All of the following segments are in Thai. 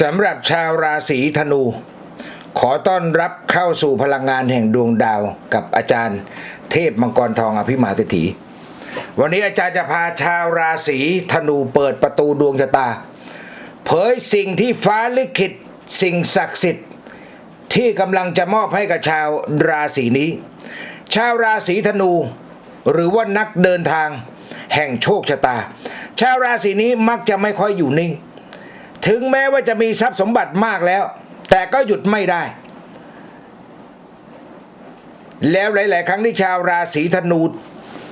สำหรับชาวราศีธนู ขอต้อนรับเข้าสู่พลังงานแห่งดวงดาวกับอาจารย์ เทพมังกรทองอภิมหาเศรษฐีวันนี้อาจารย์จะพาชาวราศีธนูเปิดประตูดวงชะตา เผยสิ่งที่ฟ้าลิขิตสิ่งศักดิ์สิทธิ์ ที่กำลังจะมอบให้กับชาวราศีนี้ ชาวราศีธนู หรือว่านักเดินทางแห่งโชคชะตา ชาวราศีนี้มักจะไม่ค่อยอยู่นิ่ง ถึงแม้ว่าจะมีทรัพย์สมบัติมากแล้ว แต่ก็หยุดไม่ได้ แล้วหลาย ๆ ครั้งที่ชาวราศีธนู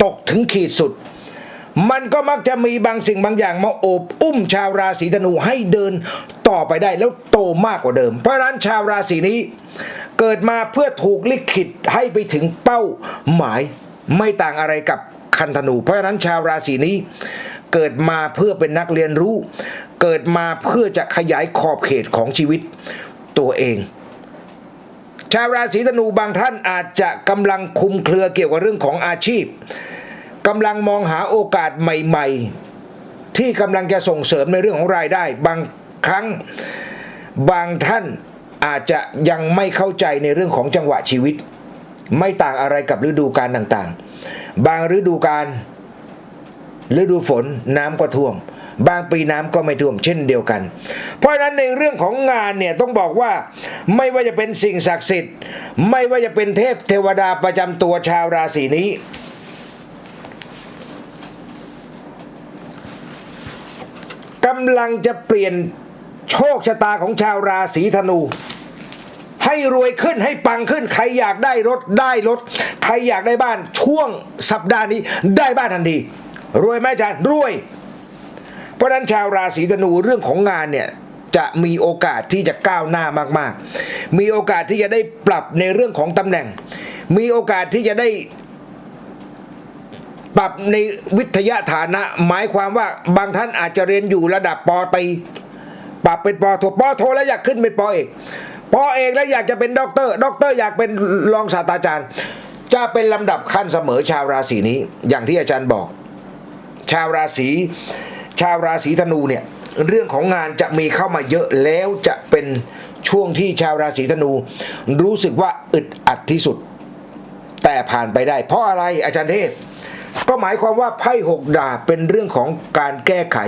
ตกถึงขีดสุด มันก็มักจะมีบางสิ่งบางอย่างมาโอบอุ้มชาวราศีธนูให้เดินต่อไปได้แล้วโตมากกว่าเดิม เพราะฉะนั้นชาวราศีนี้เกิดมาเพื่อถูกลิขิตให้ไปถึงเป้าหมายไม่ต่างอะไรกับคันธนู เพราะฉะนั้นชาวราศีนี้ เกิดมาเพื่อเป็นนักเรียนรู้ เกิดมาเพื่อจะขยายขอบเขตของชีวิตตัวเอง ชาวราศีธนูบางท่านอาจจะกำลังคุมเครือเกี่ยวกับเรื่องของอาชีพกำลังมองหาโอกาสใหม่ ๆ ที่กำลังจะส่งเสริมในเรื่องของรายได้ บางครั้งบางท่านอาจจะยังไม่เข้าใจในเรื่องของจังหวะชีวิต ไม่ต่างอะไรกับฤดูกาลต่างๆ บางฤดูกาล ฤดูฝนน้ำก็ท่วม บางปีน้ำก็ไม่ท่วมเช่นเดียวกัน เพราะฉะนั้นในเรื่องของงานเนี่ยต้องบอกว่าไม่ว่าจะเป็นสิ่งศักดิ์สิทธิ์ ไม่ว่าจะเป็นเทพเทวดาประจำตัวชาวราศีนี้กำลังจะเปลี่ยนโชคชะตาของชาวราศีธนู ให้รวยขึ้นให้ปังขึ้น ใครอยากได้รถได้รถ ใครอยากได้บ้านช่วงสัปดาห์นี้ได้บ้านทันที รวยไหมอาจารย์รวย เพราะนั้นชาวราศีธนูเรื่องของงานเนี่ยจะมีโอกาสที่จะก้าวหน้ามากๆ มีโอกาสที่จะได้ปรับในเรื่องของตำแหน่ง มีโอกาสที่จะได้ปรับในวิทยาฐานะ หมายความว่าบางท่านอาจจะเรียนอยู่ระดับปอตีปรับเป็นปอโทปอโทแล้วอยากขึ้นเป็นปอเอกปอเอกแล้วอยากจะเป็นด็อกเตอร์ด็อกเตอร์อยากเป็นรองศาสตราจารย์ จะเป็นลำดับขั้นเสมอชาวราศีนี้ อย่างที่อาจารย์บอก ชาวราศีชาวราศีธนูเนี่ยเรื่องของงานจะมีเข้ามาเยอะแล้วจะเป็นช่วงที่ชาวราศีธนู รู้สึกว่าอึดอัดที่สุด แต่ผ่านไปได้ เพราะอะไรอาจารย์เทพก็หมายความว่าไพ่หกดาบเป็นเรื่องของการแก้ไข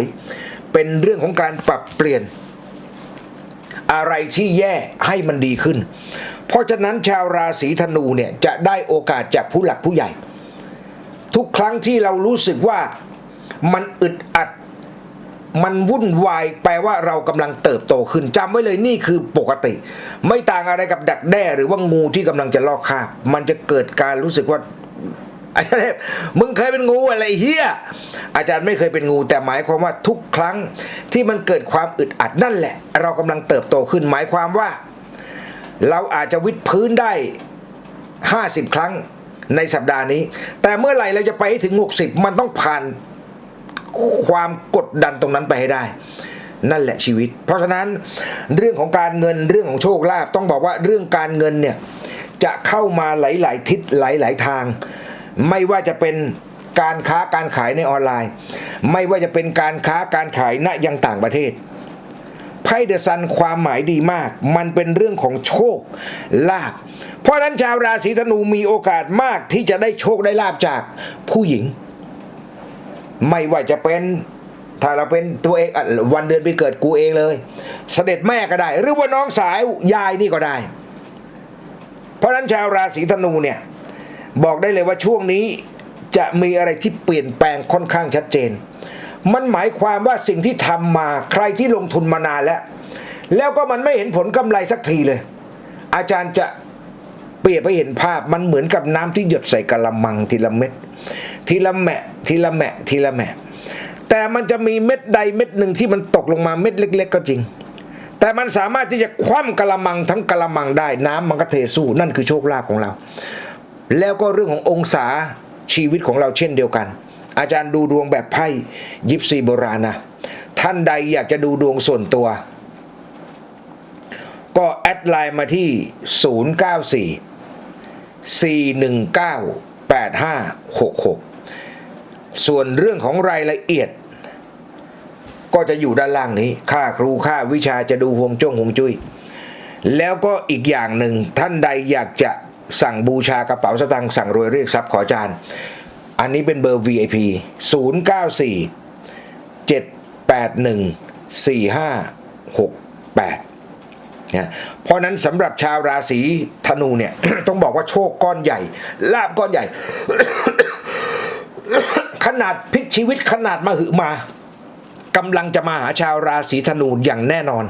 เป็นเรื่องของการปรับเปลี่ยน อะไรที่แย่ให้มันดีขึ้น เพราะฉะนั้นชาวราศีธนูเนี่ยจะได้โอกาสจากผู้หลักผู้ใหญ่ ทุกครั้งที่เรารู้สึกว่า มันอึดอัด มันวุ่นวายแปลว่าเรากำลังเติบโตขึ้นจำไว้เลยนี่คือปกติ ไม่ต่างอะไรกับดักแด้หรือว่างูที่กำลังจะลอกคาบ มันจะเกิดการรู้สึกว่าอาจารย์เทพมึงเคยเป็นงูอะไรเฮียอาจารย์ไม่เคยเป็นงูแต่หมายความว่าทุกครั้งที่มันเกิดความอึดอัดนั่นแหละ เรากำลังเติบโตขึ้นหมายความว่า เราอาจจะวิดพื้นได้ 50 ครั้งในสัปดาห์นี้ แต่เมื่อไหร่เราจะไปถึง 60 มันต้องผ่าน ความกดดันตรงนั้นไปให้ได้ นั่นแหละชีวิต เพราะฉะนั้นเรื่องของการเงินเรื่องของโชคลาภต้องบอกว่าเรื่องการเงินเนี่ยจะเข้ามาหลาย ๆ ทิศหลาย ๆ ทาง ไม่ว่าจะเป็นการค้าการขายในออนไลน์ ไม่ว่าจะเป็นการค้าการขายณยังต่างประเทศไพ่เดซันความหมายดีมาก มันเป็นเรื่องของโชคลาภเพราะฉะนั้นชาวราศีธนูมีโอกาสมากที่จะได้โชคได้ลาบจากผู้หญิง ไม่ว่าจะเป็นถ้าเราเป็นตัวเองวันเดือนปีเกิดกูเองเลย เสด็จแม่ก็ได้ หรือว่าน้องสาวยายนี่ก็ได้ เพราะฉะนั้นชาวราศีธนูเนี่ย บอกได้เลยว่าช่วงนี้จะมีอะไรที่เปลี่ยนแปลงค่อนข้างชัดเจน มันหมายความว่าสิ่งที่ทำมาใครที่ลงทุนมานานแล้ว แล้วก็มันไม่เห็นผลกำไรสักทีเลย อาจารย์จะเปรียบให้เห็นภาพมันเหมือนกับน้ำที่หยดใส่กะละมังทีละเม็ด ทีละแมะทีละแมะทีละแมะแต่มันจะมีเม็ดใดเม็ดหนึ่งที่มันตกลงมาเม็ดเล็ก ๆ ก็จริง แต่มันสามารถที่จะคว่ำกะละมังทั้งกะละมังได้ น้ำมันก็เทสู้นั่นคือโชคลาภของเรา แล้วก็เรื่องขององศาชีวิตของเราเช่นเดียวกัน อาจารย์ดูดวงแบบไพ่ยิปซีโบราณนะท่านใดอยากจะดูดวงส่วนตัว ก็แอดไลน์มาที่ 094 419 8566 ส่วนเรื่องของรายละเอียด ก็จะอยู่ด้านล่างนี้ ค่าครูค่าวิชาจะดูฮวงจ้งฮวงจุ้ยแล้วก็อีกอย่างหนึ่งท่านใดอยากจะสั่งบูชากระเป๋าสตางค์สั่งรวยเรียกทรัพย์ขอจารย์อันนี้เป็นเบอร์ VIP 094 781 4568นะเพราะนั้นสำหรับชาวราศีธนูเนี่ย ต้องบอกว่าโชคก้อนใหญ่ ลาบก้อนใหญ่ ขนาดพลิกชีวิตขนาดมาหือมากำลังจะมาหาชาวราศีธนูอย่างแน่นอน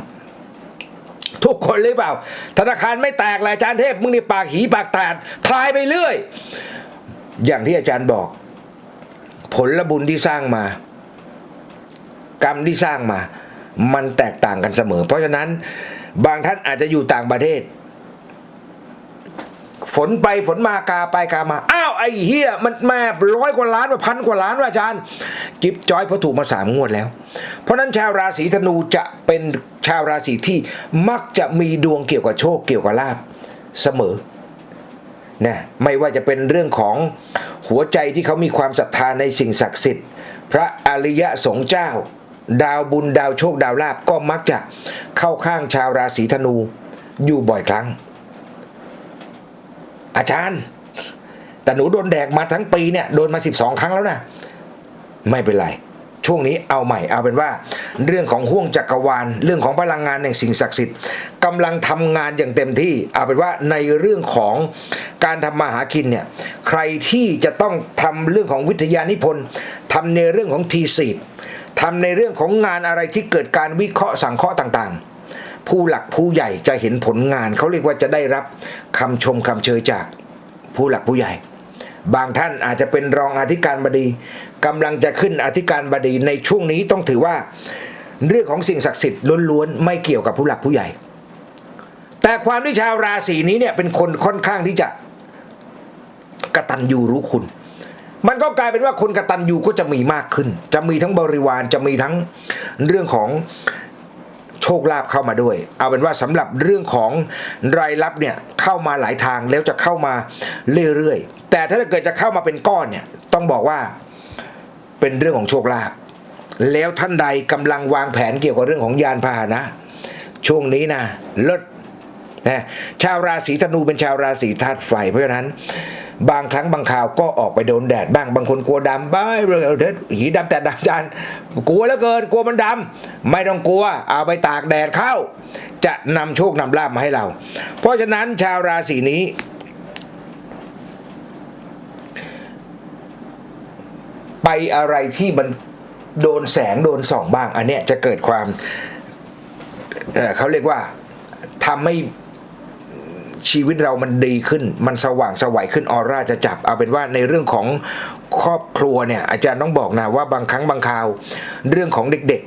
ทุกคนเลยเปล่า ธนาคารไม่แตกเลยอาจารย์เทพ มึงนี่ปากหีปากแตกคลายไปเรื่อย อย่างที่อาจารย์บอกผลบุญที่สร้างมา กรรมที่สร้างมา มันแตกต่างกันเสมอ เพราะฉะนั้นบางท่านอาจจะอยู่ต่างประเทศ ฝนไปฝนมากาไปกามาอ้าว ไอ้เฮียมันแม่ร้อยกว่าล้านว่าพันกว่าล้านว่าอาจารย์ จิ๊บจอยเพราะถูกมาสามงวดแล้ว เพราะฉะนั้นชาวราศีธนูจะเป็นชาวราศีที่มักจะมีดวงเกี่ยวกับโชคเกี่ยวกับลาบเสมอนะไม่ว่าจะเป็นเรื่องของหัวใจที่เขามีความศรัทธาในสิ่งศักดิ์สิทธิ์ พระอริยสงฆ์เจ้า ดาวบุญดาวโชคดาวลาบก็มักจะเข้าข้างชาวราศีธนูอยู่บ่อยครั้ง อาจารย์ แต่หนูโดนแดกมาทั้งปีเนี่ยโดนมา 12 ครั้งแล้วนะไม่เป็นไรช่วงนี้เอาใหม่เอาเป็นว่า เรื่องของห่วงจักรวาล เรื่องของพลังงานแห่งสิ่งศักดิ์สิทธิ์กำลังทำงานอย่างเต็มที่เอาเป็นว่าในเรื่องของการทำมาหากินเนี่ยใครที่จะต้องทำเรื่องของวิทยานิพนธ์ทำในเรื่องของทีสีทำในเรื่องของงานอะไรที่เกิดการวิเคราะห์สังเคราะห์ต่างๆ ผู้หลักผู้ใหญ่จะเห็นผลงานเขาเรียกว่าจะได้รับคำชมคำเชยจากผู้หลักผู้ใหญ่ บางท่านอาจจะเป็นรองอธิการบดีกำลังจะขึ้นอธิการบดีในช่วงนี้ต้องถือว่า เรื่องของสิ่งศักดิ์สิทธิ์ล้วนๆไม่เกี่ยวกับผู้หลักผู้ใหญ่ แต่ความที่ชาวราศีนี้เนี่ยเป็นคนค่อนข้างที่จะกระตันยูรู้คุณ มันก็กลายเป็นว่าคนกระตันยูก็จะมีมากขึ้น จะมีทั้งบริวารจะมีทั้งเรื่องของโชคลาภเข้ามาด้วย เอาเป็นว่าสำหรับเรื่องของรายรับเนี่ยเข้ามาหลายทางแล้วจะเข้ามาเรื่อยๆ แต่ถ้าเกิดจะเข้ามาเป็นก้อนเนี่ยต้องบอกว่าเป็นเรื่องของโชคลาภแล้วท่านใดกำลังวางแผนเกี่ยวกับเรื่องของยานพาหนะ ช่วงนี้นะเลิศนะชาวราศีธนูเป็นชาวราศีธาตุไฟ เพราะฉะนั้น บางครั้งบางคราวก็ออกไปโดนแดดบ้างบางคนกลัวดำบ้าเลยเด็ดหีดำแต่ดำจานกลัวแล้วเกินกลัวมันดำไม่ต้องกลัว เอาไปตากแดดเข้า จะนำโชคนำลาบมาให้เรา เพราะฉะนั้นชาวราศีนี้ ไปอะไรที่มันโดนแสงโดนส่องบ้าง อันเนี้ยจะเกิดความเเขาเรียกว่าทำให้ชีวิตเรามันดีขึ้น มันสว่างสวัยขึ้นออร่าจะจับ เอาเป็นว่าในเรื่องของครอบครัวเนี่ย อาจารย์ต้องบอกนะว่าบางครั้งบางคราว เรื่องของเด็ก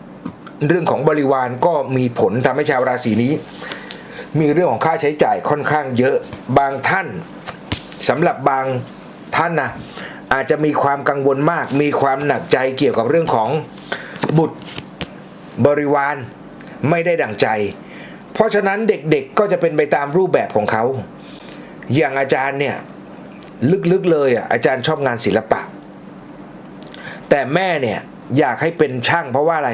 ๆ เรื่องของบริวารก็มีผลทำให้ชาวราศีนี้ มีเรื่องของค่าใช้จ่ายค่อนข้างเยอะบางท่านสำหรับบางท่านนะ อาจจะมีความกังวลมาก มีความหนักใจเกี่ยวกับเรื่องของบุตรบริวารไม่ได้ดั่งใจ เพราะฉะนั้นเด็กๆก็จะเป็นไปตามรูปแบบของเขา อย่างอาจารย์เนี่ยลึกๆเลยอะอาจารย์ชอบงานศิลปะ แต่แม่เนี่ยอยากให้เป็นช่างเพราะว่าอะไร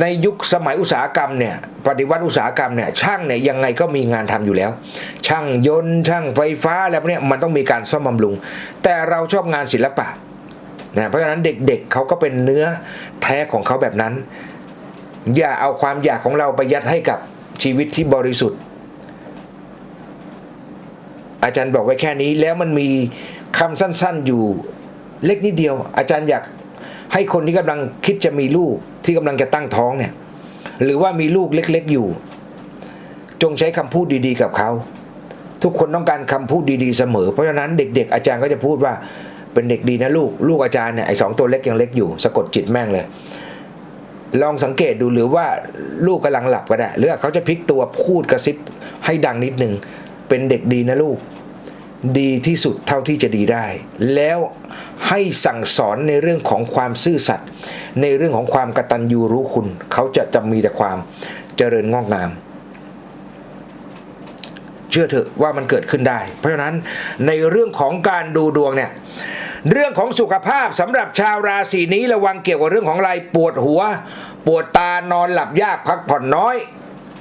ในยุคสมัยอุตสาหกรรมเนี่ยปฏิวัติอุตสาหกรรมเนี่ยช่างเนี่ยยังไงก็มีงานทำอยู่แล้ว ช่างยนต์ช่างไฟฟ้าอะไรพวกนี้มันต้องมีการซ่อมบำรุง แต่เราชอบงานศิลปะนะเพราะฉะนั้นเด็กๆเขาก็เป็นเนื้อแท้ของเขาแบบนั้น อย่าเอาความอยากของเราไปยัดให้กับชีวิตที่บริสุทธิ์ อาจารย์บอกไว้แค่นี้แล้วมันมีคำสั้นๆอยู่เล็กนิดเดียว อาจารย์อยากให้คนที่กำลังคิดจะมีลูก ที่กำลังจะตั้งท้องเนี่ย หรือว่ามีลูกเล็กๆอยู่ จงใช้คำพูดดีๆ กับเขา ทุกคนต้องการคำพูดดีๆเสมอ เพราะฉะนั้นเด็ก ๆ อาจารย์ก็จะพูดว่าเป็นเด็กดีนะลูก ลูกอาจารย์เนี่ยไอ้สองตัวเล็กยังเล็กอยู่สะกดจิตแม่งเลย ลองสังเกตดูหรือว่าลูกกำลังหลับก็ได้หรือเขาจะพลิกตัวพูดกระซิบให้ดังนิดนึงเป็นเด็กดีนะลูก ดีที่สุดเท่าที่จะดีได้ แล้วให้สั่งสอนในเรื่องของความซื่อสัตย์ในเรื่องของความกตัญญูรู้คุณ เขาจะจะมีแต่ความเจริญงอกงาม เชื่อเถอะว่ามันเกิดขึ้นได้ เพราะฉะนั้นในเรื่องของการดูดวงเนี่ยเรื่องของสุขภาพสำหรับชาวราศีนี้ระวังเกี่ยวกับเรื่องของอะไรปวดหัว ปวดตานอนหลับยากพักผ่อนน้อย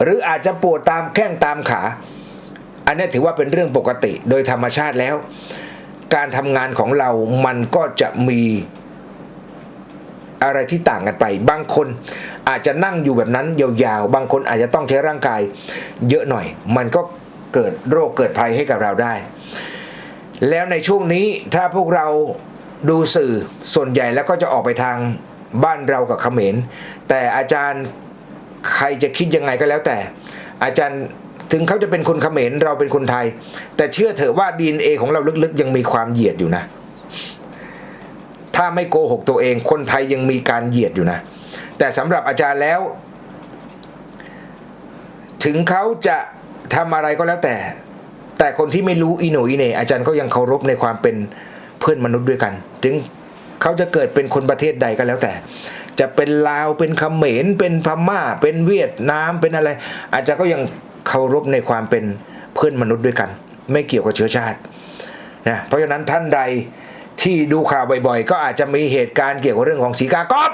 หรืออาจจะปวดตามแข้งตามขา อันนี้ถือว่าเป็นเรื่องปกติโดยธรรมชาติแล้ว การทำงานของเรามันก็จะมีอะไรที่ต่างกันไป บางคนอาจจะนั่งอยู่แบบนั้นยาวๆ บางคนอาจจะต้องใช้ร่างกายเยอะหน่อย มันก็เกิดโรคเกิดภัยให้กับเราได้ แล้วในช่วงนี้ถ้าพวกเราดูสื่อส่วนใหญ่แล้วก็จะออกไปทางบ้านเรากับเขมร แต่อาจารย์ใครจะคิดยังไงก็แล้วแต่ อาจารย์ ถึงเขาจะเป็นคนเขมรเราเป็นคนไทย แต่เชื่อเถอะว่า DNA ของเราลึกๆ ยังมีความเหยียดอยู่นะ ถ้าไม่โกหกตัวเองคนไทยยังมีการเหยียดอยู่นะ แต่สำหรับอาจารย์แล้ว ถึงเขาจะทำอะไรก็แล้วแต่ แต่คนที่ไม่รู้อีโหนอีเนอาจารย์ก็ยังเคารพในความเป็นเพื่อนมนุษย์ด้วยกัน ถึงเขาจะเกิดเป็นคนประเทศใดก็แล้วแต่จะเป็นลาวเป็นเขมรเป็นพม่า เป็นเวียดนามเป็นอะไร อาจารย์ก็ยัง เคารพในความเป็นเพื่อนมนุษย์ด้วยกัน ไม่เกี่ยวกับเชื้อชาตินะเพราะฉะนั้นท่านใดที่ดูข่าวบ่อยๆ ก็อาจจะมีเหตุการณ์เกี่ยวกับเรื่องของสีกากอบ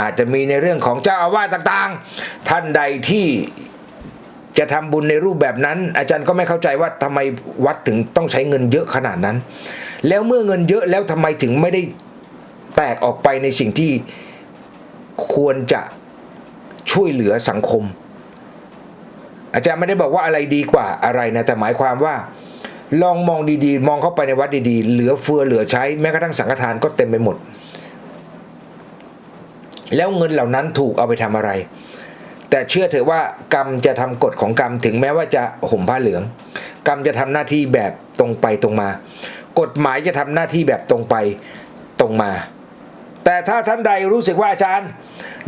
อาจจะมีในเรื่องของเจ้าอาวาสต่างๆ ท่านใดที่จะทำบุญในรูปแบบนั้น อาจารย์ก็ไม่เข้าใจว่าทำไมวัดถึงต้องใช้เงินเยอะขนาดนั้น แล้วเมื่อเงินเยอะแล้วทำไมถึงไม่ได้แตกออกไปในสิ่งที่ควรจะช่วยเหลือสังคม อาจารย์ไม่ได้บอกว่าอะไรดีกว่าอะไรนะแต่หมายความว่า ลองมองดีๆ มองเข้าไปในวัดดีๆ เหลือเฟือเหลือใช้แม้กระทั่งสังฆทานก็เต็มไปหมด แล้วเงินเหล่านั้นถูกเอาไปทำอะไร แต่เชื่อเถอะว่ากรรมจะทำกฎของกรรมถึงแม้ว่าจะห่มผ้าเหลือง กรรมจะทำหน้าที่แบบตรงไปตรงมา กฎหมายจะทำหน้าที่แบบตรงไปตรงมา แต่ถ้าท่านใดรู้สึกว่าอาจารย์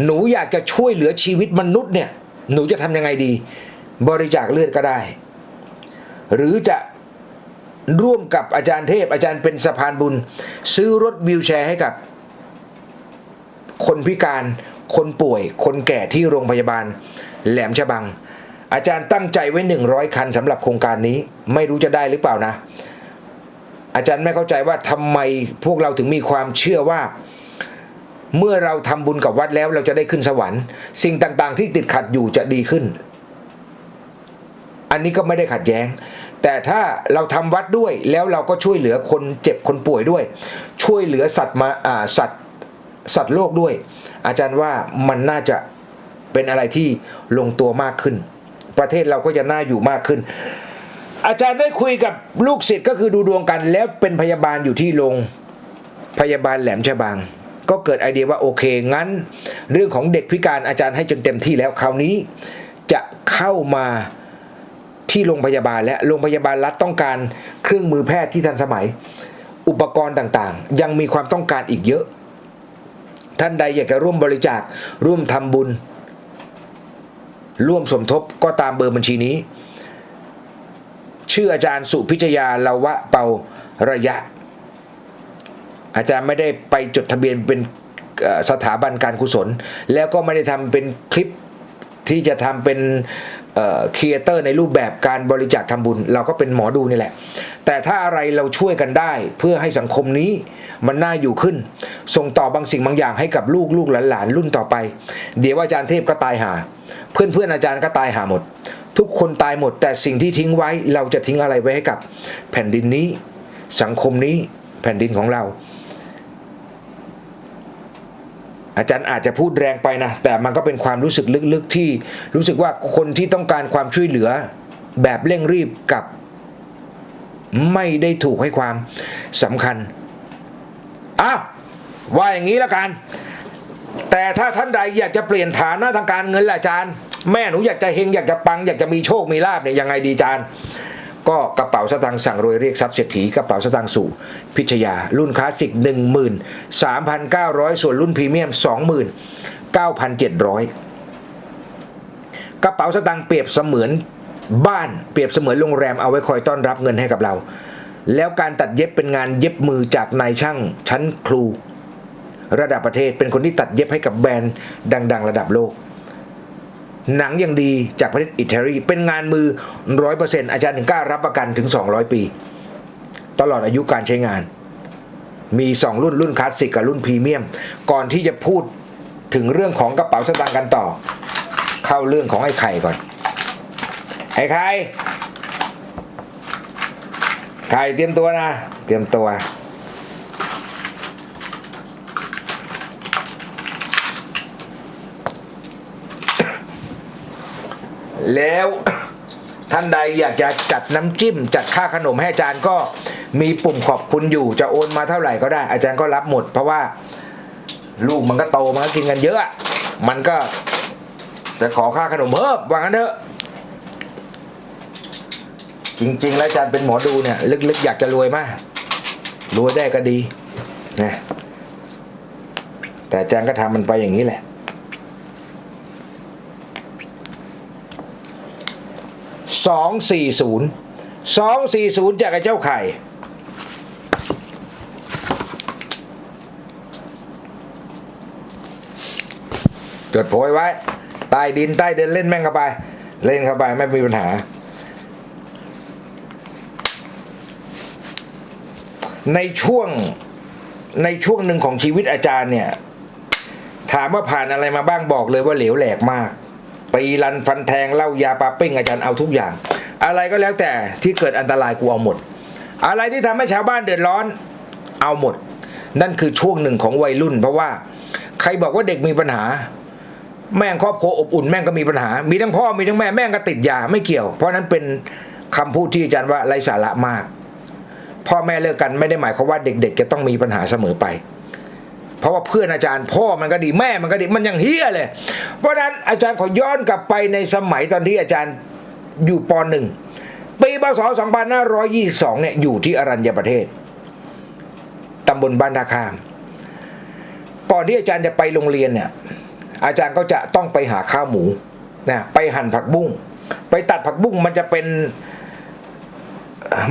หนูอยากจะช่วยเหลือชีวิตมนุษย์เนี่ยหนูจะทำยังไงดี บริจาคเลือดก็ได้ หรือจะร่วมกับอาจารย์เทพ อาจารย์เป็นสะพานบุญ ซื้อรถวิวแชร์ให้กับ คนพิการคนป่วย คนแก่ที่โรงพยาบาล แหลมฉบัง อาจารย์ตั้งใจไว้หนึ่งร้อยคันสำหรับโครงการนี้ ไม่รู้จะได้หรือเปล่านะ อาจารย์ไม่เข้าใจว่าทำไมพวกเราถึงมีความเชื่อว่า เมื่อเราทำบุญกับวัดแล้วเราจะได้ขึ้นสวรรค์ สิ่งต่างๆ ที่ติดขัดอยู่จะดีขึ้น อันนี้ก็ไม่ได้ขัดแย้ง แต่ถ้าเราทำวัดด้วยแล้วเราก็ช่วยเหลือคนเจ็บคนป่วยด้วย ช่วยเหลือสัตว์มาอ่าสัตว์สัตว์โลกด้วย อาจารย์ว่ามันน่าจะเป็นอะไรที่ลงตัวมากขึ้น ประเทศเราก็จะน่าอยู่มากขึ้น อาจารย์ได้คุยกับลูกศิษย์ก็คือดูดวงกัน แล้วเป็นพยาบาลอยู่ที่โรงพยาบาลแหลมฉบังก็เกิดไอเดียว่าโอเคงั้น เรื่องของเด็กพิการอาจารย์ให้จนเต็มที่แล้วคราวนี้ จะเข้ามา ที่โรงพยาบาลและโรงพยาบาลรัฐต้องการเครื่องมือแพทย์ที่ทันสมัย อุปกรณ์ต่างๆ ยังมีความต้องการอีกเยอะ ท่านใดอยากจะร่วมบริจาคร่วมทำบุญ ร่วมสมทบก็ตามเบอร์บัญชีนี้ ชื่ออาจารย์สุพิชยาลาวะเปาระยะ อาจารย์ไม่ได้ไปจดทะเบียนเป็นสถาบันการกุศล แล้วก็ไม่ได้ทำเป็นคลิปที่จะทำเป็น ครีเอเตอร์ในรูปแบบการบริจาคทำบุญ เราก็เป็นหมอดูนี่แหละ แต่ถ้าอะไรเราช่วยกันได้ เพื่อให้สังคมนี้มันน่าอยู่ขึ้น ส่งต่อบางสิ่งบางอย่างให้กับลูกลูกหลานรุ่นต่อไป เดี๋ยวอาจารย์เทพก็ตายหา เพื่อนเพื่อนอาจารย์ก็ตายหาหมด ทุกคนตายหมด แต่สิ่งที่ทิ้งไว้เราจะทิ้งอะไรไว้ให้กับแผ่นดินนี้ สังคมนี้แผ่นดินของเรา อาจารย์อาจจะพูดแรงไปนะ แต่มันก็เป็นความรู้สึกลึกๆที่รู้สึกว่าคนที่ต้องการความช่วยเหลือ แบบเร่งรีบกับ ไม่ได้ถูกให้ความสำคัญอ้าวว่าอย่างนี้ละกัน แต่ถ้าท่านใดอยากจะเปลี่ยนฐานะทางการเงินล่ะอาจารย์ แม่หนูอยากจะเฮงอยากจะปังอยากจะมีโชคมีลาบเนี่ยยังไงดีอาจารย์ ก็กระเป๋าสตางค์สั่งรวยเรียกทรัพย์เศรษฐีกระเป๋าสตางค์สู่พิชยา รุ่นคลาสสิก 1 3 9 0 0 ส่วนรุ่นพรีเมียม 29,700 กระเป๋าสตางค์เปรียบเสมือนบ้านเปรียบเสมือนโรงแรมเอาไว้คอยต้อนรับเงินให้กับเรา แล้วการตัดเย็บเป็นงานเย็บมือจากนายช่างชั้นครู ระดับประเทศเป็นคนที่ตัดเย็บให้กับแบรนด์ดัง ๆ ระดับโลก หนังยังดีจากประเทศอิตาลีเป็นงานมือร้อยเปอร์เซ็นต์อาจารย์ถึงกล้ารับประกันถึง 200 ปี ตลอดอายุการใช้งาน มี 2 รุ่นรุ่นคลาสสิกกับรุ่นพรีเมียม ก่อนที่จะพูดถึงเรื่องของกระเป๋าสตางค์กันต่อ เข้าเรื่องของไอ้ไข่ก่อน ไอ้ไข่ไข่เตรียมตัวนะ เตรียมตัว แล้วท่านใดอยากจะจัดน้ำจิ้ม จัดค่าขนมให้อาจารย์ก็มีปุ่มขอบคุณอยู่จะโอนมาเท่าไหร่ก็ได้ อาจารย์ก็รับหมด เพราะว่าลูกมันก็โตมันก็กินกันเยอะ มันก็จะขอค่าขนมเพิ่มว่างั้นเถอะจริงๆ แล้วอาจารย์เป็นหมอดูเนี่ย ลึกๆ อยากจะรวยมากรวยได้ก็ดีนะแต่อาจารย์ก็ทำมันไปอย่างนี้แหละ สองสี่ศูนย์สองสี่ศูนย์จากไอ้เจ้าไข่จดโพยไว้ใต้ดินใต้เดินเล่นแม่งเข้าไป เล่นเข้าไปไม่มีปัญหา ในช่วงในช่วงหนึ่งของชีวิตอาจารย์เนี่ย ถามว่าผ่านอะไรมาบ้างบอกเลยว่าเหลวแหลกมาก ตีรันฟันแทงเหล้ายาปาปิ้งอาจารย์เอาทุกอย่าง อะไรก็แล้วแต่ที่เกิดอันตรายกูเอาหมด อะไรที่ทำให้ชาวบ้านเดือดร้อนเอาหมด นั่นคือช่วงหนึ่งของวัยรุ่น เพราะว่าใครบอกว่าเด็กมีปัญหา แม่งครอบครัวอบอุ่นแม่งก็มีปัญหา มีทั้งพ่อมีทั้งแม่แม่งก็ติดยาไม่เกี่ยว เพราะนั้นเป็นคำพูดที่อาจารย์ว่าไร้สาระมาก พ่อแม่เลิกกันไม่ได้หมายความว่าเด็ก ๆ จะต้องมีปัญหาเสมอไป เพราะว่าเพื่อนอาจารย์พ่อมันก็ดีแม่มันก็ดีมันยังเฮี้ยเลย เพราะนั้นอาจารย์ขอย้อนกลับไปในสมัยตอนที่อาจารย์อยู่ปหนึ่งปีพศ2522เนี่ยอยู่ที่อรัญญประเทศตำบลบ้านนาคาม ก่อนที่อาจารย์จะไปโรงเรียนเนี่ยอาจารย์ก็จะต้องไปหาข้าวหมูนะไปหั่นผักบุ้งไปตัดผักบุ้งมันจะเป็น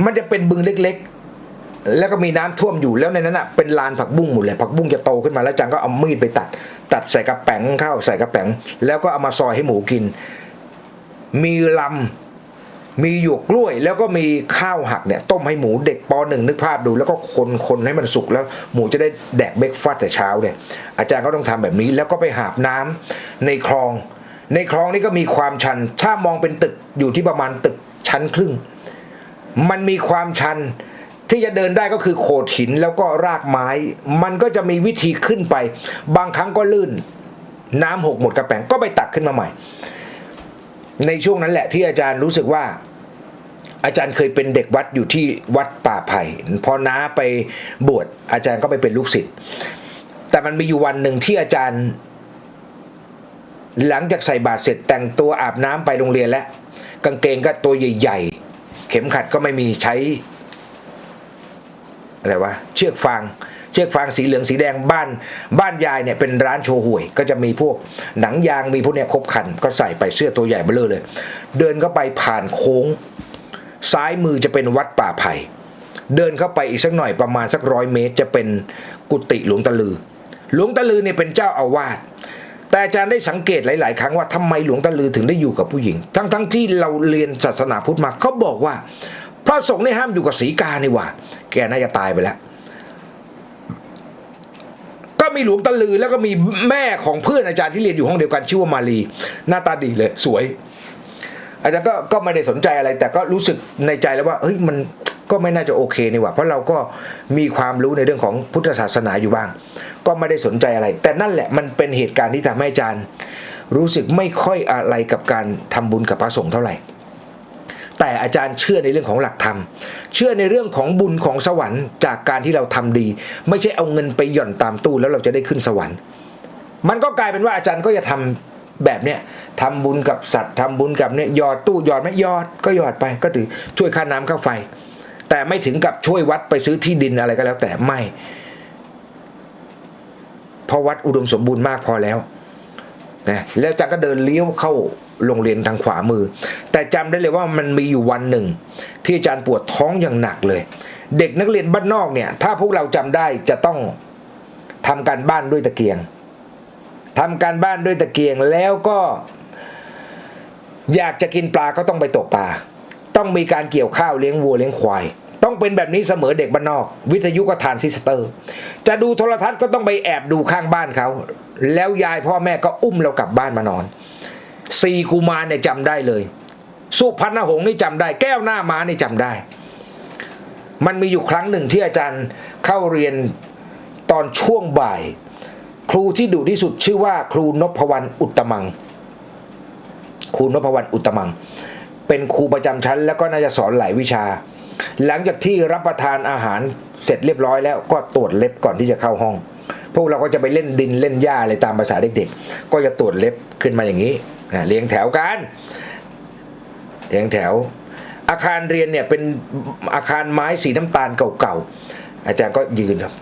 มันจะเป็นบึงเล็ก แล้วก็มีน้ำท่วมอยู่แล้วในนั้นอะเป็นลานผักบุ้งหมดเลยผักบุ้งจะโตขึ้นมาแล้วอาจารย์ก็เอามีดไปตัด ตัดใส่กระแป๋งข้าวใส่กระแป๋งแล้วก็เอามาซอยให้หมูกิน มีลำมีหยวกกล้วย แล้วก็มีข้าวหักเนี่ยต้มให้หมูเด็กปหนึ่งนึกภาพดู แล้วก็คนคนให้มันสุกแล้วหมูจะได้แดกเบรกฟาสต์แต่เช้าเนี่ยอาจารย์ก็ต้องทำแบบนี้ แล้วก็ไปหาบน้ำในคลอง ในคลองนี่ก็มีความชัน ถ้ามองเป็นตึกอยู่ที่ประมาณตึกชั้นครึ่ง มันมีความชัน ที่จะเดินได้ก็คือโขดหินแล้วก็รากไม้ มันก็จะมีวิธีขึ้นไป บางครั้งก็ลื่น น้ำหกหมดกระแป๋งก็ไปตักขึ้นมาใหม่ ในช่วงนั้นแหละที่อาจารย์รู้สึกว่าอาจารย์เคยเป็นเด็กวัดอยู่ที่วัดป่าไผ่พอน้าไปบวชอาจารย์ก็ไปเป็นลูกศิษย์แต่มันมีอยู่วันหนึ่งที่อาจารย์ หลังจากใส่บาตรเสร็จแต่งตัวอาบน้ำไปโรงเรียนแล้ว กางเกงก็ตัวใหญ่ ๆ เข็มขัดก็ไม่มีใช้ อะไรวะเชือกฟางเชือกฟางสีเหลืองสีแดงบ้าน บ้านยายเนี่ยเป็นร้านโชว์หวย ก็จะมีพวกหนังยางมีพวกเนี้ยครบคัน ก็ใส่ไปเสื้อตัวใหญ่เบ้อเลย เดินเข้าไปผ่านโค้ง ซ้ายมือจะเป็นวัดป่าไผ่เดินเข้าไปอีกสักหน่อยประมาณสักร้อยเมตร จะเป็นกุฏิหลวงตะลือ หลวงตะลือเนี่ยเป็นเจ้าอาวาสแต่อาจารย์ได้สังเกตหลาย ๆ ครั้งว่าทำไมหลวงตาลือถึงได้อยู่กับผู้หญิง ทั้งทั้งที่เราเรียนศาสนาพุทธมาเขาบอกว่า พระสงฆ์เนี่ยห้ามอยู่กับสีกานี่ว่า แกน่าจะตายไปแล้ว ก็มีหลวงตาลือแล้วก็มีแม่ของเพื่อนอาจารย์ที่เรียนอยู่ห้องเดียวกันชื่อว่ามาลี หน้าตาดีเลย สวย อาจารย์ก็ก็ไม่ได้สนใจอะไร แต่ก็รู้สึกในใจแล้วว่าเฮ้ยมันก็ไม่น่าจะโอเคนี่หว่า เพราะเราก็มีความรู้ในเรื่องของพุทธศาสนาอยู่บ้าง ก็ไม่ได้สนใจอะไร แต่นั่นแหละมันเป็นเหตุการณ์ที่ทำให้อาจารย์ รู้สึกไม่ค่อยอะไรกับการทำบุญกับพระสงฆ์เท่าไหร่ แต่อาจารย์เชื่อในเรื่องของหลักธรรม เชื่อในเรื่องของบุญของสวรรค์จากการที่เราทำดี ไม่ใช่เอาเงินไปหย่อนตามตู้แล้วเราจะได้ขึ้นสวรรค์ มันก็กลายเป็นว่าอาจารย์ก็จะทำแบบเนี้ยทำบุญกับสัตว์ทำบุญกับเนี่ยหยอดตู้หยอดไม่หยอดก็หยอดไป ก็ถือช่วยค่าน้ำค่าไฟ แต่ไม่ถึงกับช่วยวัดไปซื้อที่ดินอะไรก็แล้วแต่ไม่เพราะวัดอุดมสมบูรณ์มากพอแล้วนะแล้วอาจารย์ก็เดินเลี้ยวเข้า โรงเรียนทางขวามือ แต่จำได้เลยว่ามันมีอยู่วันหนึ่ง ที่อาจารย์ปวดท้องอย่างหนักเลย เด็กนักเรียนบ้านนอกเนี่ย ถ้าพวกเราจำได้จะต้องทำการบ้านด้วยตะเกียงทำการบ้านด้วยตะเกียงแล้วก็ อยากจะกินปลาก็ต้องไปตกปลาต้องมีการเกี่ยวข้าวเลี้ยงวัวเลี้ยงควายต้องเป็นแบบนี้เสมอเด็กบ้านนอก วิทยุก็ทานซิสเตอร์ จะดูโทรทัศน์ก็ต้องไปแอบดูข้างบ้านเขา แล้วยายพ่อแม่ก็อุ้มเรากลับบ้านมานอน สี่กุมารเนี่ยจำได้เลย สุพรรณหงส์นี่จำได้ แก้วหน้าม้านี่จำได้ มันมีอยู่ครั้งหนึ่งที่อาจารย์เข้าเรียนตอนช่วงบ่าย ครูที่ดุที่สุดชื่อว่า ครูนพวรรณอุตมัง ครูนพวรรณอุตมัง เป็นครูประจำชั้น แล้วก็น่าจะสอนหลายวิชา หลังจากที่รับประทานอาหารเสร็จเรียบร้อยแล้วก็ตรวจเล็บก่อนที่จะเข้าห้องพวกเราก็จะไปเล่นดินเล่นหญ้าอะไรตามภาษาเด็กๆ ก็จะตรวจเล็บขึ้นมาอย่างนี้ เรียงแถวกันเรียงแถว อาคารเรียนเนี่ยเป็นอาคารไม้สีน้ำตาลเก่าๆอาจารย์ก็ยืนครับ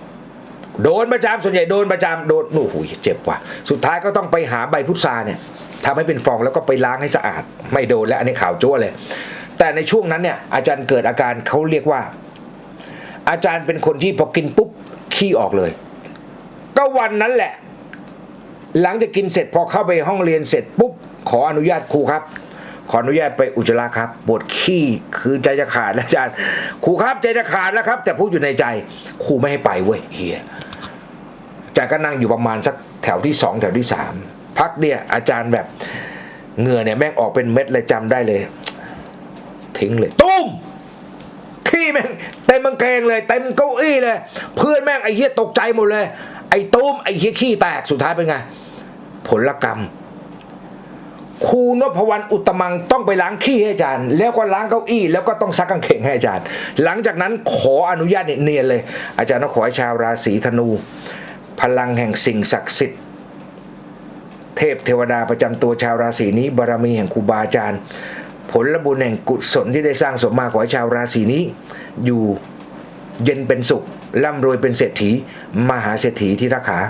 โดนประจำส่วนใหญ่โดนประจำโดนโอ้โหเจ็บว่ะสุดท้ายก็ต้องไปหาใบพุทราเนี่ยทำให้เป็นฟองแล้วก็ไปล้างให้สะอาด ไม่โดนแล้วอันนี้ข่าวจั่วเลย แต่ในช่วงนั้นเนี่ยอาจารย์เกิดอาการเขาเรียกว่า อาจารย์เป็นคนที่พอกินปุ๊บขี้ออกเลย ก็วันนั้นแหละ หลังจากกินเสร็จพอเข้าไปห้องเรียนเสร็จปุ๊บ ขออนุญาตครูครับ ขออนุญาตไปอุจจาระครับปวดขี้คือใจจะขาดแล้วอาจารย์ครูครับใจจะขาดแล้วครับ แต่พูดอยู่ในใจครูไม่ให้ไปเว้ยเฮียอาจารย์ก็นั่งอยู่ประมาณสักแถวที่สองแถวที่สามพักเนี่ยอาจารย์แบบเหงื่อเนี่ยแม่งออกเป็นเม็ดเลยจำได้เลย ทิ้งเลยตุ้มขี้แม่งเต็มมังเกงเลยเต็มเก้าอี้เลย เพื่อนแม่งไอ้เหี้ยตกใจหมดเลย ไอ้ตุ้มไอ้เหี้ยขี้แตกสุดท้ายเป็นไงผลกรรม ครูนพวรรณอุตมังต้องไปล้างขี้ให้อาจารย์ แล้วก็ล้างเก้าอี้แล้วก็ต้องซักกางเขงให้อาจารย์ หลังจากนั้นขออนุญาตเนียนเลย อาจารย์ต้องขอให้ชาวราศีธนู พลังแห่งสิ่งศักดิ์สิทธิ์เทพเทวดาประจำตัวชาวราศีนี้บารมีแห่งครูบาอาจารย์ ผลบุญแห่งกุศลที่ได้สร้างสมมาขอให้ชาวราศีนี้ อยู่เย็นเป็นสุขร่ำรวยเป็นเศรษฐี มหาเศรษฐีที่รักขา